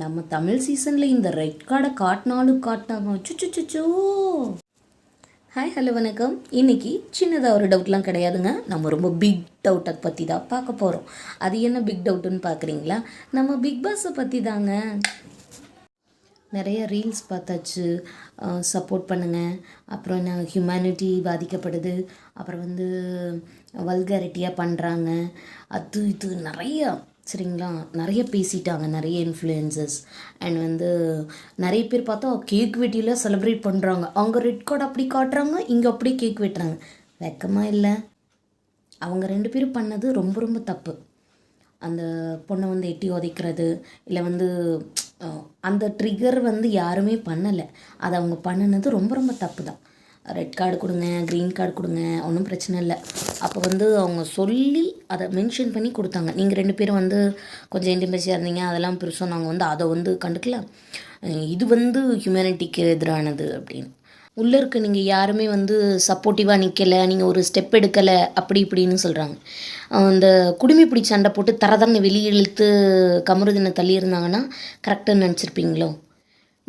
நம்ம தமிழ் சீசனில் இந்த ரெட் கார்டை காட்டினாலும் காட்டினாங்க. சுச்சுச்சுச்சோ ஹாய் ஹலோ வணக்கம். இன்னைக்கு சின்னதாக ஒரு டவுட்லாம் கிடையாதுங்க. நம்ம ரொம்ப பிக் டவுட்டை பற்றி தான் பார்க்க போகிறோம் அது என்ன பிக் டவுட்டுன்னு பார்க்குறீங்களா? நம்ம பிக் பாஸை பற்றி தாங்க நிறைய ரீல்ஸ் பார்த்தாச்சு. சப்போர்ட் பண்ணுங்கள் அப்புறம் என்ன ஹியூமனிட்டி பாதிக்கப்படுது. அப்புறம் வந்து வல்காரிட்டியாக பண்ணுறாங்க அது இது நிறையா சரிங்களா? நிறைய பேசிட்டாங்க நிறைய இன்ஃப்ளூயன்சஸ் அண்ட் வந்து நிறைய பேர் பார்த்தா கேக் வெட்டியில் செலிப்ரேட் பண்ணுறாங்க அவங்க ரெட் கார்டு அப்படி காட்டுறாங்க இங்கே அப்படி கேக் வெட்டுறாங்க. வெக்கமாக இல்லை. அவங்க ரெண்டு பேரும் பண்ணது ரொம்ப ரொம்ப தப்பு. அந்த பொண்ணை வந்து எட்டி உதைக்கிறது இல்லை வந்து அந்த ட்ரிகர் வந்து யாருமே பண்ணலை. அதை அவங்க பண்ணினது ரொம்ப ரொம்ப தப்பு தான் ரெட் கார்டு கொடுங்க க்ரீன் கார்டு கொடுங்க ஒன்றும் பிரச்சனை இல்லை. அப்போ வந்து அவங்க சொல்லி அதை மென்ஷன் பண்ணி கொடுத்தாங்க. நீங்கள் ரெண்டு பேரும் வந்து கொஞ்சம் இன்டிமேசியாக இருந்தீங்க அதெல்லாம் பெருசாக நாங்கள் வந்து அதை வந்து கண்டுக்கல. இது வந்து ஹியூமனிட்டிக்கு எதிரானது அப்படின்னு. உள்ளே இருக்க நீங்கள் யாருமே வந்து சப்போர்ட்டிவாக நிற்கலை நீங்கள் ஒரு ஸ்டெப் எடுக்கலை அப்படி இப்படின்னு சொல்கிறாங்க அந்த குடுமி பிடி சண்டை போட்டு தரதரன்னு வெளியே இழுத்து கமருதினை தள்ளியிருந்தாங்கன்னா கரெக்டாக நினச்சிருப்பீங்களோ?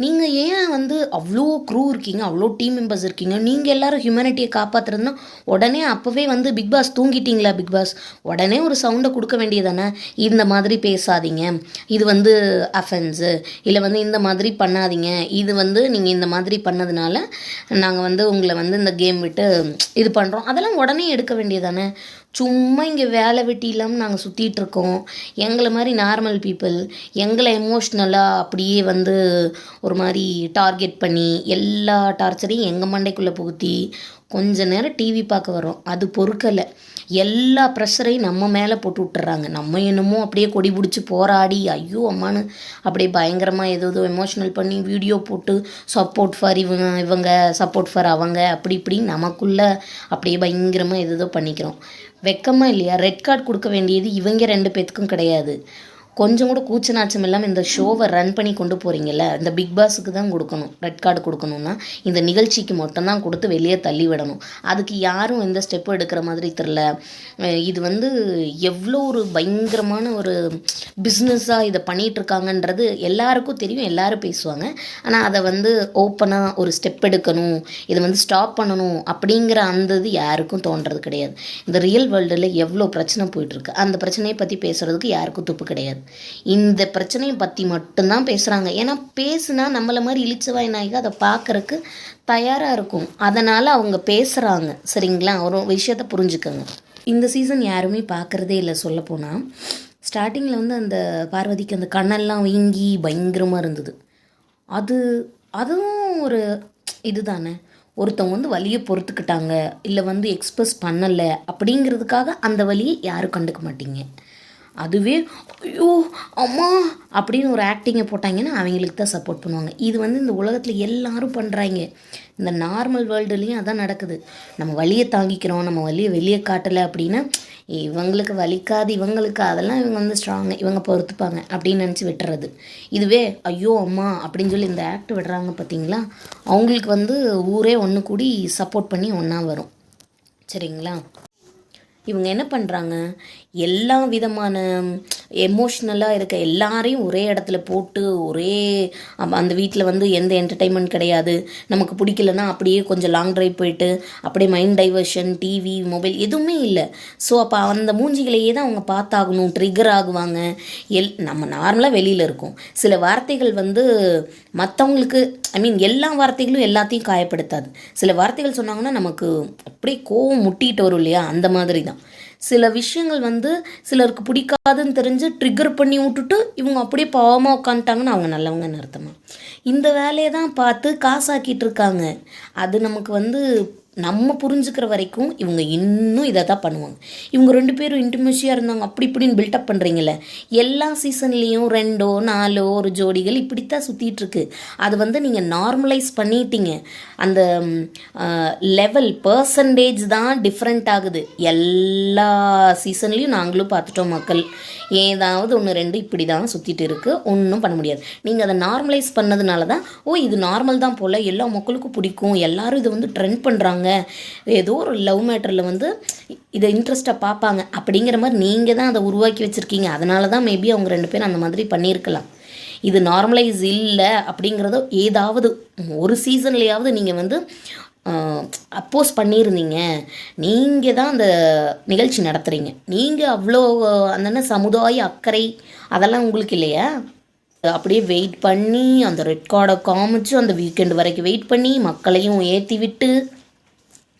நீங்கள் ஏன் வந்து அவ்வளோ க்ரூ இருக்கீங்க அவ்வளோ டீம் மெம்பர்ஸ் இருக்கீங்க? நீங்கள் எல்லாரும் ஹியூமனிட்டியை காப்பாற்றுறதுனா உடனே அப்போவே வந்து பிக் பாஸ் தூங்கிட்டீங்களா பிக் பாஸ் உடனே ஒரு சவுண்டை கொடுக்க வேண்டியதானே? இந்த மாதிரி பேசாதீங்க. இது வந்து அஃபென்ஸு இல்லை வந்து இந்த மாதிரி பண்ணாதீங்க. இது வந்து நீங்கள் இந்த மாதிரி பண்ணதுனால நாங்கள் வந்து உங்களை வந்து இந்த கேம் விட்டு இது பண்ணுறோம் அதெல்லாம் உடனே எடுக்க வேண்டியதானே? சும்மா இங்கே வேலை வெட்டி இல்லாமல் நாங்கள் சுற்றிட்டு இருக்கோம். எங்களை மாதிரி நார்மல் பீப்புள் எங்களை எமோஷ்னலாக அப்படியே வந்து ஒரு மாதிரி டார்கெட் பண்ணி எல்லா டார்ச்சரையும் எங்கள் மண்டைக்குள்ளே புகுத்தி கொஞ்ச நேரம் டிவி பார்க்க வரோம் அது பொறுக்கலை. எல்லா ப்ரெஷரையும் நம்ம மேலே போட்டு விட்டுறாங்க. நம்ம என்னமோ அப்படியே கொடி பிடிச்சி போராடி ஐயோ அம்மான்னு அப்படியே பயங்கரமாக ஏதோ ஏதோ எமோஷ்னல் பண்ணி வீடியோ போட்டு சப்போர்ட் ஃபார் இவங்க இவங்க சப்போர்ட் ஃபார் அவங்க அப்படி இப்படி நமக்குள்ளே அப்படியே பயங்கரமாக ஏதோ பண்ணிக்கிறோம். வெக்கமாக இல்லையா? ரெட் கார்டு கொடுக்க வேண்டியது இவங்க ரெண்டு பேத்துக்கும் கிடையாது. கொஞ்சம் கூட கூச்ச நாச்சம் இல்லாமல் இந்த ஷோவை ரன் பண்ணி கொண்டு போகிறீங்கல்ல இந்த பிக் பாஸுக்கு தான் கொடுக்கணும் ரெட் கார்டு கொடுக்கணும்னா இந்த நிகழ்ச்சிக்கு மட்டும்தான் கொடுத்து வெளியே தள்ளி விடணும். அதுக்கு யாரும் எந்த ஸ்டெப்பும் எடுக்கிற மாதிரி தெரில இது வந்து எவ்வளோ ஒரு பயங்கரமான ஒரு பிஸ்னஸாக இதை பண்ணிகிட்ருக்காங்கன்றது எல்லாருக்கும் தெரியும் எல்லாரும் பேசுவாங்க. ஆனால் அதை வந்து ஓப்பனாக ஒரு ஸ்டெப் எடுக்கணும் இதை வந்து ஸ்டாப் பண்ணணும் அப்படிங்கிற அந்த இது யாருக்கும் தோன்றது கிடையாது. இந்த ரியல் வேர்ல்டில் எவ்வளோ பிரச்சனை போயிட்டுருக்கு அந்த பிரச்சனையை பற்றி பேசுகிறதுக்கு யாருக்கும் துப்பு கிடையாது. இந்த பிரச்சனையை பற்றி மட்டும்தான் பேசுகிறாங்க ஏன்னா பேசுனா நம்மளை மாதிரி இழிச்சவாய் நாய்க்கு அதை பார்க்கறக்கு தயாராக இருக்கும். அதனால் அவங்க பேசுகிறாங்க சரிங்களா? ஒரு விஷயத்த புரிஞ்சுக்கோங்க. இந்த சீசன் யாருமே பார்க்குறதே இல்லை சொல்லப்போனால் ஸ்டார்டிங்கில் வந்து அந்த பார்வதிக்கு அந்த கண்ணெல்லாம் வீங்கி பயங்கரமாக இருந்தது. அது அதுவும் ஒரு இதுதானே? ஒருத்தவங்க வந்து வலியை பொறுத்துக்கிட்டாங்க. இல்லை வந்து எக்ஸ்பிரஸ் பண்ணலை. அப்படிங்கிறதுக்காக அந்த வழியை யாரும் கண்டுக்க மாட்டீங்க. அதுவே ஐயோ அம்மா அப்படின்னு ஒரு ஆக்டிங்கை போட்டாங்கன்னா அவங்களுக்கு தான் சப்போர்ட் பண்ணுவாங்க. இது வந்து இந்த உலகத்தில் எல்லாரும் பண்ணுறாங்க இந்த நார்மல் வேர்ல்டுலேயும் அதான் நடக்குது. நம்ம வழியை தாங்கிக்கிறோம் நம்ம வழியை வெளியே காட்டலை அப்படின்னா இவங்களுக்கு வலிக்காது இவங்களுக்கு அதெல்லாம் இவங்க வந்து ஸ்ட்ராங் இவங்க பொறுத்துப்பாங்க அப்படின்னு நினச்சி விட்டுறது. இதுவே ஐயோ அம்மா அப்படின்னு சொல்லி இந்த ஆக்ட் விடுறாங்க பார்த்தீங்களா அவங்களுக்கு வந்து ஊரே ஒன்று கூடி சப்போர்ட் பண்ணி ஒன்றா வரும். சரிங்களா? இவங்க என்ன பண்ணுறாங்க எல்லா விதமான எமோஷ்னலாக இருக்க எல்லாரையும் ஒரே இடத்துல போட்டு ஒரே அந்த வீட்டில் வந்து எந்த என்டர்டைன்மெண்ட் கிடையாது. நமக்கு பிடிக்கலன்னா அப்படியே கொஞ்சம் லாங் ட்ரைவ் போயிட்டு அப்படியே மைண்ட் டைவர்ஷன் டிவி மொபைல் எதுவுமே இல்லை. ஸோ அப்போ அந்த மூஞ்சிகளையே தான் அவங்க பார்த்தாகணும். ட்ரிகர் ஆகுவாங்க. எல் நம்ம நார்மலாக வெளியில் இருக்கோம். சில வார்த்தைகள் வந்து மற்றவங்களுக்கு ஐ மீன் எல்லா வார்த்தைகளும் எல்லாத்தையும் காயப்படுத்தாது. சில வார்த்தைகள் சொன்னாங்கன்னா நமக்கு அப்படியே கோவம் முட்டிட்டு வரும் இல்லையா? அந்த மாதிரி தான். சில விஷயங்கள் வந்து சிலருக்கு பிடிக்காதுன்னு தெரிஞ்சு ட்ரிகர் பண்ணி விட்டுட்டு இவங்க அப்படியே பாவமாக உட்காந்துட்டாங்கன்னு அவங்க நல்லவங்கன்னு அர்த்தமா. இந்த வேலையை தான் பார்த்து காசாக்கிட்டு இருக்காங்க. அது நமக்கு வந்து நம்ம புரிஞ்சுக்கிற வரைக்கும் இவங்க இன்னும் இதை தான் பண்ணுவாங்க. இவங்க ரெண்டு பேரும் இன்டிமேஷியாக இருந்தாங்க. அப்படி இப்படின்னு பில்டப் பண்ணுறீங்களே எல்லா சீசன்லேயும் ரெண்டோ நாலோ ஒரு ஜோடிகள் இப்படித்தான் சுற்றிட்டுருக்கு அது வந்து நீங்கள் நார்மலைஸ் பண்ணிட்டீங்க. அந்த லெவல் பர்சன்டேஜ் தான் டிஃப்ரெண்ட் ஆகுது. எல்லா சீசன்லேயும் நாங்களும் பார்த்துட்டோம் மக்கள். ஏதாவது ஒன்று ரெண்டு இப்படி தான் சுற்றிட்டு இருக்குது ஒன்றும் பண்ண முடியாது. நீங்கள் அதை நார்மலைஸ் பண்ணதுனால தான் ஓ இது நார்மல் தான் போல். எல்லா மக்களுக்கும் பிடிக்கும். எல்லாரும் இதை வந்து ட்ரெண்ட் பண்ணுறாங்க பார்ப்பாங்க. ஏதோ ஒரு லவ் மேட்டரில் வந்து இதை இன்ட்ரெஸ்ட்டாக பார்ப்பாங்க. அப்படிங்கிற மாதிரி நீங்கள் தான் அதை உருவாக்கி வச்சுருக்கீங்க. அதனால தான் மேபி அவங்க ரெண்டு பேரும் அந்த மாதிரி பண்ணியிருக்கலாம். இது நார்மலைஸ் இல்லை அப்படிங்கிறதோ ஏதாவது ஒரு சீசன்லேயாவது நீங்கள் வந்து அப்போஸ் பண்ணியிருந்தீங்க. நீங்கள் தான் அந்த நிகழ்ச்சி நடத்துகிறீங்க நீங்கள் அவ்வளோ அந்த சமுதாய அக்கறை அதெல்லாம் உங்களுக்கு இல்லையா? அப்படியே வெயிட் பண்ணி அந்த ரெட் கார்டை காமிச்சு அந்த வீக்கெண்ட் வரைக்கும் வெயிட் பண்ணி மக்களையும் ஏற்றி விட்டு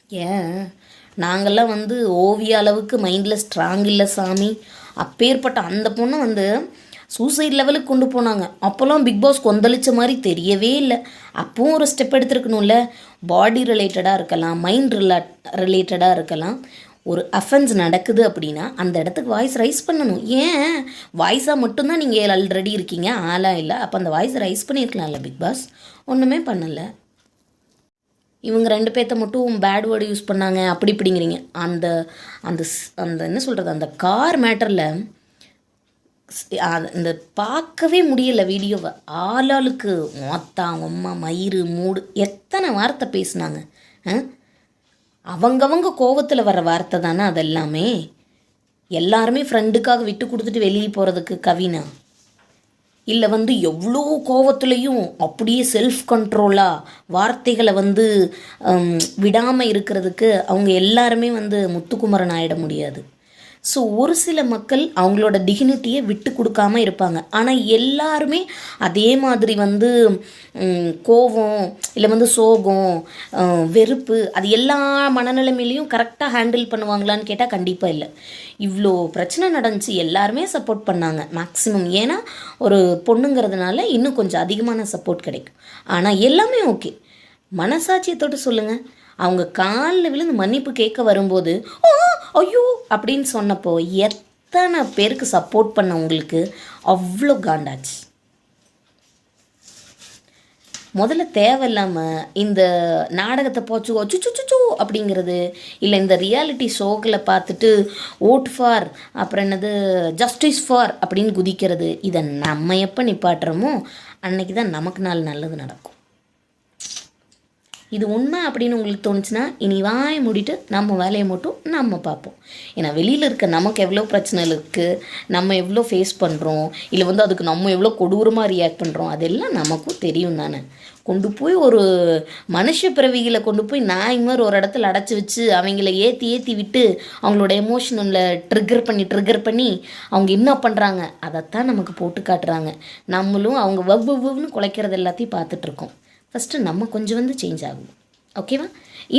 ஏன்? நாங்கள்லாம் வந்து ஓவிய அளவுக்கு மைண்டில் ஸ்ட்ராங் இல்லை சாமி. அப்பேற்பட்ட அந்த பொண்ணை வந்து சூசைட் லெவலுக்கு கொண்டு போனாங்க. அப்போல்லாம் பிக் பாஸ் கொந்தளிச்ச மாதிரி தெரியவே இல்லை. அப்பவும் ஒரு ஸ்டெப் எடுத்துருக்கணும்ல. பாடி ரிலேட்டடாக இருக்கலாம் மைண்ட் ரிலா ரிலேட்டடாக இருக்கலாம். ஒரு அஃபென்ஸ் நடக்குது அப்படின்னா அந்த இடத்துக்கு வாய்ஸ் ரைஸ் பண்ணணும். ஏன்? வாய்ஸாக மட்டும்தான் நீங்கள் ஆல்ரெடி இருக்கீங்க. ஆளாக இல்லை. அப்போ அந்த வாய்ஸ் ரைஸ் பண்ணியிருக்கலாம்ல பிக் பாஸ் ஒன்றுமே பண்ணலை. இவங்க ரெண்டு பேர்த்த மட்டும் பேட் வேர்டு யூஸ் பண்ணாங்க அப்படி இப்படிங்கிறீங்க. அந்த அந்த ஸ்- அந்த என்ன சொல்கிறது அந்த கார் மேட்டரில் இந்த பார்க்கவே முடியல வீடியோவை. ஆளாளுக்கு மொத்தா அம்மா மயிறு மூடு எத்தனை வார்த்தை பேசுனாங்க ஆ? அவங்கவங்க கோவத்தில் வர வார்த்தை தானே அதெல்லாமே. எல்லாருமே ஃப்ரெண்டுக்காக விட்டு கொடுத்துட்டு வெளியே போகிறதுக்கு கவினா. இல்லை வந்து எவ்வளோ கோவத்துலேயும் அப்படியே செல்ஃப் கண்ட்ரோலாக வார்த்தைகளை வந்து விடாமல் இருக்கிறதுக்கு அவங்க எல்லாருமே வந்து முத்துக்குமரன் ஆகிட முடியாது. ஸோ ஒரு சில மக்கள் அவங்களோட டிகினிட்டியை விட்டு கொடுக்காம இருப்பாங்க. ஆனால் எல்லாருமே அதே மாதிரி வந்து கோபம் கோவம் இல்லை வந்து சோகம் வெறுப்பு அது எல்லா மனநிலைமையிலையும் கரெக்டாக ஹேண்டில் பண்ணுவாங்களான்னு கேட்டால் கண்டிப்பாக இல்லை. இவ்வளோ பிரச்சனை நடந்துச்சு எல்லாருமே சப்போர்ட் பண்ணாங்க. மேக்ஸிமம் ஏன்னா ஒரு பொண்ணுங்கிறதுனால இன்னும் கொஞ்சம் அதிகமான சப்போர்ட் கிடைக்கும். ஆனால் எல்லாமே ஓகே மனசாட்சியத்தோடு சொல்லுங்கள் அவங்க காலில் விழுந்து மன்னிப்பு கேட்க வரும்போது ஐயோ! அப்படின்னு சொன்னப்போ எத்தனை பேருக்கு சப்போர்ட் பண்ண உங்களுக்கு அவ்வளோ காண்டாச்சு. முதல்ல தேவையில்லாமல் இந்த நாடகத்தை போச்சுக்கோ சுச்சு அப்படிங்கிறது இல்லை இந்த ரியாலிட்டி ஷோக்களை பார்த்துட்டு ஓட் ஃபார் அப்புறம் என்னது ஜஸ்டிஸ் ஃபார் அப்படின்னு குதிக்கிறது இதை நம்ம எப்போ நிப்பாட்டுறோமோ அன்னைக்கு தான் நமக்கு நாள் நல்லது நடக்கும். இது உண்மை அப்படின்னு உங்களுக்கு தோணுச்சுன்னா இனி வாயை மூடிட்டு நம்ம வேலையை மட்டும் நம்ம பார்ப்போம். ஏன்னா வெளியில் இருக்க நமக்கு எவ்வளோ பிரச்சனை இருக்குது நம்ம எவ்வளோ ஃபேஸ் பண்ணுறோம் இல்லை வந்து அதுக்கு நம்ம எவ்வளோ கொடூரமாக ரியாக்ட் பண்ணுறோம் அதெல்லாம் நமக்கும் தெரியும் தானே. கொண்டு போய் ஒரு மனுஷ பிறவிகளை கொண்டு போய் நாய் மாதிரி ஒரு இடத்துல அடைச்சி வச்சு அவங்கள ஏற்றி ஏற்றி விட்டு அவங்களோட எமோஷனில் ட்ரிகர் பண்ணி ட்ரிகர் பண்ணி அவங்க என்ன பண்ணுறாங்க அதைத்தான் நமக்கு போட்டு காட்டுறாங்க. நம்மளும் அவங்க வவ் வவ்னு குலைக்கிறது எல்லாத்தையும் பார்த்துட்ருக்கோம் ஃபஸ்ட்டு நம்ம கொஞ்சம் வந்து சேஞ்ச் ஆகும். ஓகேவா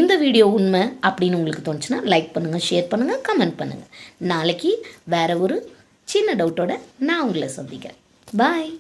இந்த வீடியோ உண்மை அப்படின்னு உங்களுக்கு தோணுச்சுன்னா லைக் பண்ணுங்கள் ஷேர் பண்ணுங்கள் கமெண்ட் பண்ணுங்கள் நாளைக்கு வேறு ஒரு சின்ன டவுட்டோட நான் உங்களை சந்திக்கிறேன். பாய்